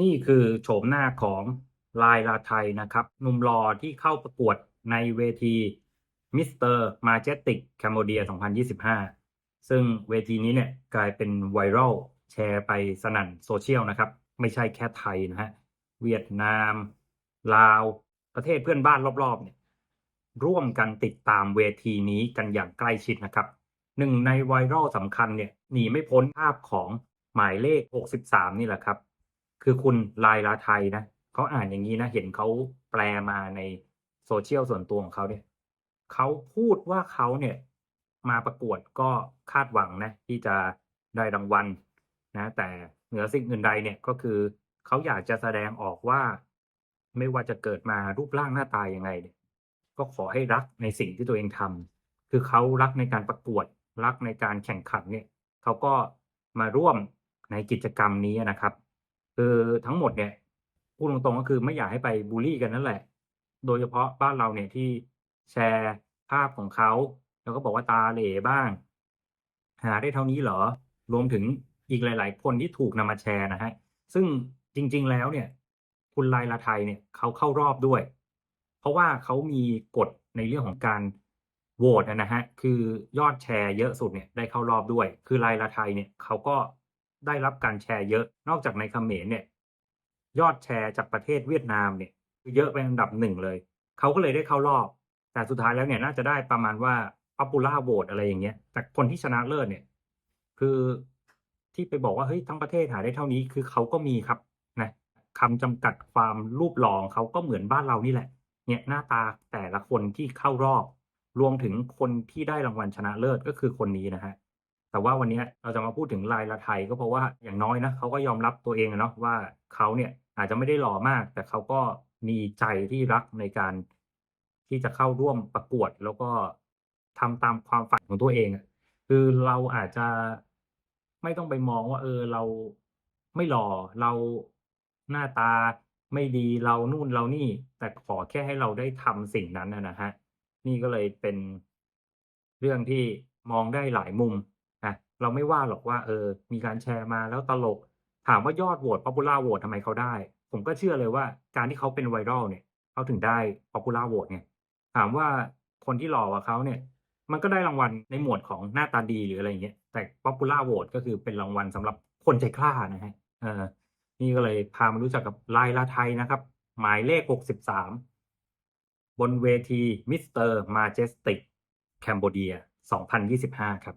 นี่คือโฉมหน้าของลายลาไทยนะครับหนุ่มรอที่เข้าประกวดในเวทีมิสเตอร์มาเจติกแคมโบเดีย 2025 ซึ่งเวทีนี้เนี่ยกลายเป็นไวรัลแชร์ไปสนั่นโซเชียลนะครับ ไม่ใช่แค่ไทยนะฮะ เวียดนาม ลาว ประเทศเพื่อนบ้านรอบๆเนี่ยร่วมกันติดตามเวทีนี้กันอย่างใกล้ชิดนะครับ หนึ่งในไวรัลสำคัญเนี่ยหนีไม่พ้นภาพของหมายเลข 63 นี่แหละครับ คือคุณลายลาไทยนะเขาอ่านอย่างนี้นะเห็นเขาแปลมาในโซเชียลส่วนตัวของเขาเนี่ยเขาพูดว่าเขาเนี่ยมาประกวดก็คาดหวังนะที่จะได้รางวัลนะแต่เหนือสิ่งอื่นใดเนี่ยก็คือเขาอยากจะแสดงออกว่า ไม่ว่าจะเกิดมารูปร่างหน้าตายังไงเนี่ยก็ขอให้รักในสิ่งที่ตัวเองทำคือเขารักในการประกวดรักในการแข่งขันเนี่ยเขาก็มาร่วมในกิจกรรมนี้นะครับ คือทั้งหมดเนี่ยพูดตรงๆก็คือไม่อยากให้ไปบูลลี่กันนั่นแหละ โดยเฉพาะบ้านเราเนี่ยที่แชร์ภาพของเขา แล้วก็บอกว่าตาเหล่บ้าง หาได้เท่านี้เหรอ รวมถึงอีกหลาย ๆ คนที่ถูกนำมาแชร์นะฮะ ซึ่งจริง ๆ แล้วเนี่ย คุณลายลาไทยเนี่ยเขาเข้ารอบด้วย เพราะว่าเขามีกฎในเรื่องของการโหวตนะฮะ คือยอดแชร์เยอะสุดเนี่ยได้เข้ารอบด้วย คือลายลาไทยเนี่ยเขาก็ ได้รับการแชร์เยอะ นอกจากในเขมรเนี่ย ยอดแชร์จากประเทศเวียดนามเนี่ยเยอะเป็นอันดับหนึ่งเลย เขาก็เลยได้เข้ารอบ แต่สุดท้ายแล้วเนี่ยน่าจะได้ประมาณว่า popular vote อะไรอย่างเงี้ยแต่คนที่ชนะเลิศเนี่ย คือที่ไปบอกว่าเฮ้ยทั้งประเทศหาได้เท่านี้คือเขาก็มีครับนะคำจำกัดความรูปหลองเขาก็เหมือนบ้านเรานี่แหละ เนี่ยหน้าตาแต่ละคนที่เข้ารอบ รวมถึงคนที่ได้รางวัลชนะเลิศก็คือคนนี้นะฮะ แต่ว่าวันนี้เราจะมาพูดถึงลายละไทยก็เพราะว่าอย่างน้อยนะเขาก็ยอมรับตัวเองเนาะว่าเขาเนี่ยอาจจะไม่ได้หล่อมาก แต่เขาก็มีใจที่รักในการที่จะเข้าร่วมประกวด แล้วก็ทำตามความฝันของตัวเองคือเราอาจจะไม่ต้องไปมองว่า เออเราไม่หล่อเราหน้าตาไม่ดีเรานู่นเรานี่ แต่ขอแค่ให้เราได้ทำสิ่งนั้นนะฮะนี่ก็เลยเป็นเรื่องที่มองได้หลายมุม เราไม่ว่าหรอกว่าเออ มีการแชร์มาแล้วตลก ถามว่ายอดโหวต popular vote ทำไมเขาได้ ผมก็เชื่อเลยว่าการที่เขาเป็นไวรัลเนี่ยเขาถึงได้ popular vote ไงถามว่าคนที่หล่อกว่าเขาเนี่ย มันก็ได้รางวัลในหมวดของหน้าตาดีหรืออะไรอย่างเงี้ยแต่ popular vote ก็คือเป็นรางวัลสำหรับคนใจกล้านะฮะเออนี่ก็เลยพามารู้จักกับลายลาไทยนะครับ หมายเลข63บนเวทีมิสเตอร์มาเจสติกแคนเบเดีย 2025 ครับ